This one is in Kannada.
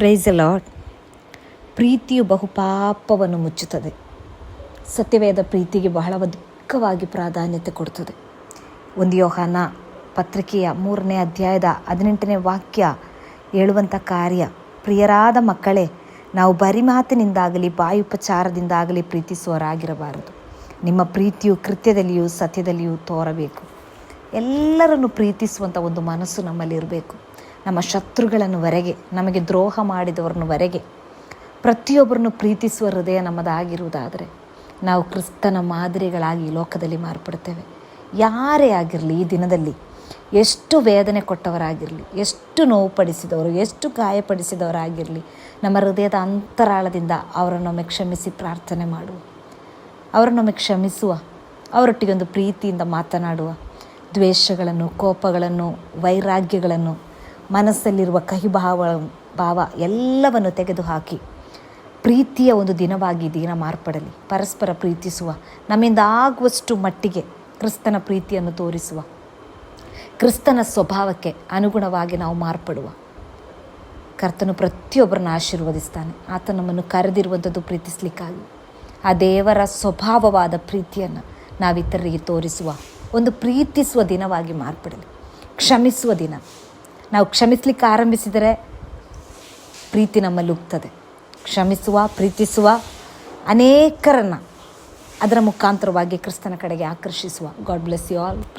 ಪ್ರೈಸ್ ಲಾಡ್ ಪ್ರೀತಿಯು ಬಹುಪಾಪವನ್ನು ಮುಚ್ಚುತ್ತದೆ. ಸತ್ಯವೇದ ಪ್ರೀತಿಗೆ ಬಹಳ ಅಧಿಕವಾಗಿ ಪ್ರಾಧಾನ್ಯತೆ ಕೊಡ್ತದೆ. ಒಂದು ಯೋಹಾನ ಪತ್ರಿಕೆಯ ಮೂರನೇ ಅಧ್ಯಾಯದ ಹದಿನೆಂಟನೇ ವಾಕ್ಯ ಹೇಳುವಂಥ ಕಾರ್ಯ, ಪ್ರಿಯರಾದ ಮಕ್ಕಳೇ, ನಾವು ಬರಿ ಮಾತಿನಿಂದಾಗಲಿ ಬಾಯುಪಚಾರದಿಂದಾಗಲಿ ಪ್ರೀತಿಸುವರಾಗಿರಬಾರದು ನಿಮ್ಮ ಪ್ರೀತಿಯು ಕೃತ್ಯದಲ್ಲಿಯೂ ಸತ್ಯದಲ್ಲಿಯೂ ತೋರಬೇಕು. ಎಲ್ಲರನ್ನು ಪ್ರೀತಿಸುವಂಥ ಒಂದು ಮನಸ್ಸು ನಮ್ಮಲ್ಲಿ ಇರಬೇಕು ನಮ್ಮ ಶತ್ರುಗಳನ್ನು ವರೆಗೆ, ನಮಗೆ ದ್ರೋಹ ಮಾಡಿದವರನ್ನು ವರೆಗೆ, ಪ್ರತಿಯೊಬ್ಬರನ್ನು ಪ್ರೀತಿಸುವ ಹೃದಯ ನಮ್ಮದಾಗಿರುವುದಾದರೆ, ನಾವು ಕ್ರಿಸ್ತನ ಮಾದರಿಗಳಾಗಿ ಲೋಕದಲ್ಲಿ ಮಾರ್ಪಡ್ತೇವೆ ಯಾರೇ ಆಗಿರಲಿ, ಈ ದಿನದಲ್ಲಿ ಎಷ್ಟು ವೇದನೆ ಕೊಟ್ಟವರಾಗಿರಲಿ, ಎಷ್ಟು ನೋವು ಪಡಿಸಿದವರು ಎಷ್ಟು ಗಾಯಪಡಿಸಿದವರಾಗಿರಲಿ, ನಮ್ಮ ಹೃದಯದ ಅಂತರಾಳದಿಂದ ಅವರನ್ನೊಮ್ಮೆ ಕ್ಷಮಿಸಿ ಪ್ರಾರ್ಥನೆ ಮಾಡುವ, ಅವರನ್ನೊಮ್ಮೆ ಕ್ಷಮಿಸುವ ಅವರೊಟ್ಟಿಗೊಂದು ಪ್ರೀತಿಯಿಂದ ಮಾತನಾಡುವ, ದ್ವೇಷಗಳನ್ನು, ಕೋಪಗಳನ್ನು, ವೈರಾಗ್ಯಗಳನ್ನು ಮನಸ್ಸಲ್ಲಿರುವ ಕಹಿ ಭಾವ ಭಾವ ಎಲ್ಲವನ್ನು ತೆಗೆದುಹಾಕಿ ಪ್ರೀತಿಯ ಒಂದು ದಿನವಾಗಿ ದಿನ ಮಾರ್ಪಡಲಿ. ಪರಸ್ಪರ ಪ್ರೀತಿಸುವ, ನಮ್ಮಿಂದ ಆಗುವಷ್ಟು ಮಟ್ಟಿಗೆ ಕ್ರಿಸ್ತನ ಪ್ರೀತಿಯನ್ನು ತೋರಿಸುವ, ಕ್ರಿಸ್ತನ ಸ್ವಭಾವಕ್ಕೆ ಅನುಗುಣವಾಗಿ ನಾವು ಮಾರ್ಪಡುವ. ಕರ್ತನು ಪ್ರತಿಯೊಬ್ಬರನ್ನ ಆಶೀರ್ವದಿಸ್ತಾನೆ. ಆತ ನಮ್ಮನ್ನು ಕರೆದಿರುವಂಥದ್ದು ಪ್ರೀತಿಸಲಿಕ್ಕಾಗಿ. ಆ ದೇವರ ಸ್ವಭಾವವಾದ ಪ್ರೀತಿಯನ್ನು ನಾವಿತರರಿಗೆ ತೋರಿಸುವ ಒಂದು ಪ್ರೀತಿಸುವ ದಿನವಾಗಿ ಮಾರ್ಪಡಲಿ. ಕ್ಷಮಿಸುವ ದಿನ. ನಾವು ಕ್ಷಮಿಸ್ಲಿಕ್ಕೆ ಆರಂಭಿಸಿದರೆ ಪ್ರೀತಿ ನಮ್ಮಲ್ಲಿ ಉಗ್ತದೆ ಕ್ಷಮಿಸುವ, ಪ್ರೀತಿಸುವ ಅನೇಕರನ್ನು ಅದರ ಮುಖಾಂತರವಾಗಿ ಕ್ರಿಸ್ತನ ಕಡೆಗೆ ಆಕರ್ಷಿಸುವ. God bless you all